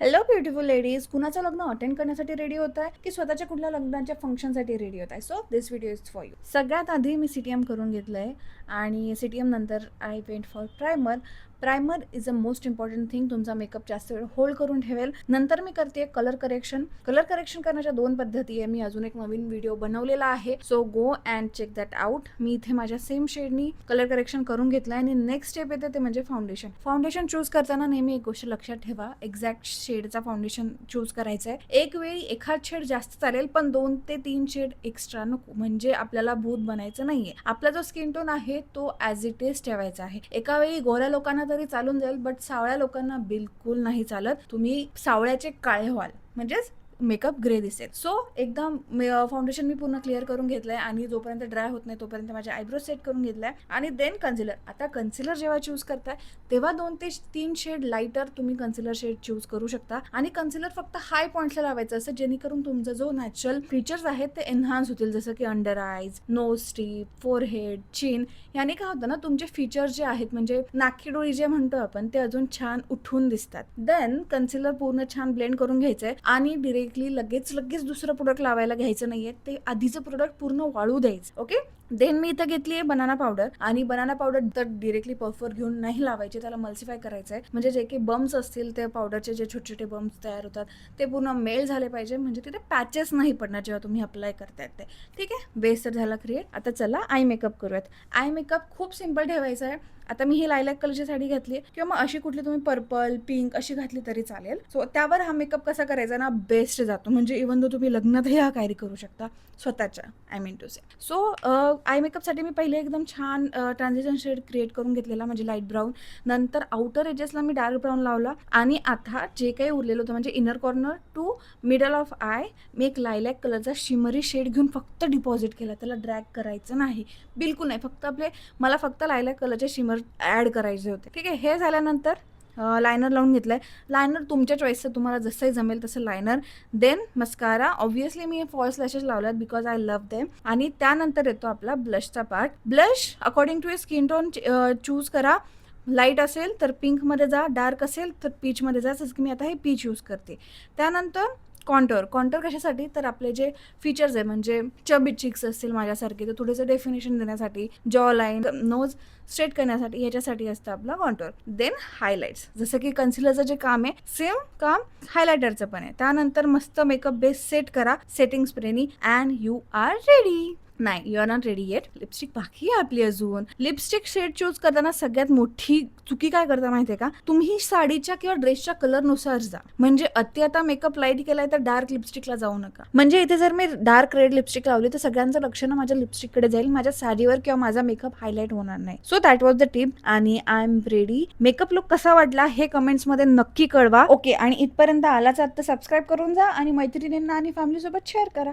Hello beautiful ladies कुणाचं लग्न attend करण्यासाठी रेडी होत आहे की स्वतःच्या कुठल्या लग्नाच्या फंक्शनसाठी रेडी होत आहे so this video is for you सगळ्यात आधी मी सी टी एम करून घेतलं आहे आणि सी टी एम नंतर I went for primer primer is a most important thing तुमचा मेकअप जास्त वेळ होल्ड करून ठेवेल. नंतर मी करते कलर करेक्शन कलर करेक्शन करण्याच्या दोन पद्धती आहे. मी अजून एक नवीन व्हिडिओ बनवलेला आहे. So go and check that out मी इथे माझ्या सेम शेडनी कलर करेक्शन करून घेतलं आणि नेक्स्ट स्टेप येते ते म्हणजे फाउंडेशन फाउंडेशन चूज करताना नेहमी एक गोष्ट लक्षात ठेवा. एक्झॅक्ट शेडचा फाउंडेशन चूज करायचा आहे एक वेळी एखाद शेड जास्त चालेल पण दोन ते तीन शेड एक्स्ट्रा नको. म्हणजे आपल्याला भूत बनायचं नाहीये. आपला जो स्किन टोन आहे तो ॲज इट इज ठेवायचा आहे. एका वेळी गोऱ्या लोकांना तरी चालून जाईल बट सावळ्या लोकांना बिलकुल नाही चालत. तुम्ही सावळ्याचे काळे व्हाल. म्हणजेच मेकअप ग्रे दिसेल. सो एकदा फाउंडेशन मी पूर्ण क्लिअर करून घेतलंय आणि जोपर्यंत ड्राय होत नाही तोपर्यंत माझे आयब्रो सेट करून घेतलाय. आणि देन कन्सिलर आता कन्सिलर जेव्हा चूज करताय तेव्हा दोन ते तीन शेड लाईटर तुम्ही कन्सिलर शेड चूज करू शकता. आणि कन्सिलर फक्त हाय पॉईंटला लावायचं असं जेणेकरून तुमचा जो नॅचरल फीचर्स आहेत ते एन्हान्स होतील. जसं की अंडर आयज नो स्ट्रीप फोरहेड चिन याने काय होतं ना तुमचे फीचर्स जे आहेत म्हणजे नाकी डोळी जे म्हणतो आपण ते अजून छान उठून दिसतात. देन कन्सिलर पूर्ण छान ब्लेंड करून घ्यायचंय. आणि डिरेक्टली लगेच लगेच दुसरं प्रोडक्ट लावायला घ्यायचं नाहीये. ते आधीचं प्रोडक्ट पूर्ण वाळू द्यायचं ओके देन मी इथं घेतली आहे बनाना पावडर आणि बनाना पावडर तर डिरेक्टली पर्फवर घेऊन नाही लावायची त्याला मल्सिफाय करायचं आहे म्हणजे जे काही बम्स असतील त्या पावडरचे जे छोटे छोटे बम्स तयार होतात ते पूर्ण मेल झाले पाहिजे. म्हणजे तिथे पॅचेस नाही पडणार जेव्हा तुम्ही अप्लाय करतायत ते. ठीक आहे? बेस तर झाला क्रिएट आता चला आय मेकअप करूयात. आय मेकअप खूप सिंपल ठेवायचा आहे. आता मी ही लायलॅक कलरची साडी घातली किंवा मग अशी कुठली तुम्ही पर्पल पिंक अशी घातली तरी चालेल. सो त्यावर हा मेकअप कसा करायचा ना? बेस्ट जातो. म्हणजे इवन दो तुम्ही लग्नातही हा कॅरी करू शकता स्वतःच्या I mean to say so eye मेकअपसाठी मी पहिले एकदम छान ट्रान्झिशन शेड क्रिएट करून घेतलेला म्हणजे लाइट ब्राऊन नंतर आउटर एजेसला मी डार्क ब्राऊन लावला आणि आता जे काही उरलेलं होतं म्हणजे inner corner to middle of eye मी एक लायलॅक कलरचा शिमरी शेड घेऊन फक्त डिपॉझिट केला. त्याला ड्रॅग करायचं नाही. बिलकुल नाही. फक्त आपले मला फक्त लायलॅक कलरचे शिमर ॲड करायचे होते. ठीक आहे? हे झाल्यानंतर लायनर लावून घेतलं आहे लायनर तुमच्या चॉईसचं तुम्हाला जसंही जमेल तसं लायनर देन मस्कारा ऑब्व्हियसली मी फॉल्स लॅशेस लावल्यात बिकॉज आय लव्ह देम आणि त्यानंतर येतो आपला ब्लशचा part blush according to skin tone choose करा. लाइट असेल तर पिंकमध्ये जा. डार्क असेल तर पीचमध्ये जा. जसं की मी आता हे पीच यूज करते. त्यानंतर कॉन्टर. कॉन्टर कशासाठी? तर आपले जे फीचर्स आहे म्हणजे चबी चिक्स असतील माझ्यासारखे तर थोडेसे डेफिनेशन देण्यासाठी जॉ लाईन नोज स्ट्रेट करण्यासाठी ह्याच्यासाठी असतं आपला कॉन्टर. देन हायलाईट्स जसं की कन्सिलरचं जे काम आहे सेम काम हायलायटरचं पण आहे. त्यानंतर मस्त मेकअप बेस सेट करा सेटिंग स्प्रेनी अँड यू आर रेडी नाही you are not ready yet lipstick बाकी आहे आपली अजून. लिपस्टिक शेड चूज करताना सगळ्यात मोठी चुकी काय करता माहितीये का? तुम्ही साडीच्या किंवा ड्रेसच्या कलरनुसार जा. म्हणजे अति आता मेकअप लाइट केलाय तर डार्क लिपस्टिकला जाऊ नका. म्हणजे इथे जर मी डार्क रेड लिपस्टिक लावली तर सगळ्यांचं लक्ष ना माझ्या लिपस्टिककडे जाईल. माझ्या साडीवर किंवा माझा मेकअप हायलाईट होणार नाही. So that was the tip आणि I am ready makeup look कसा वाटला हे कमेंट्समध्ये नक्की कळवा. ओके आणि इथपर्यंत आलाच आता सबस्क्राईब करून जा आणि मैत्रिणींना आणि फॅमिली सोबत शेअर करा.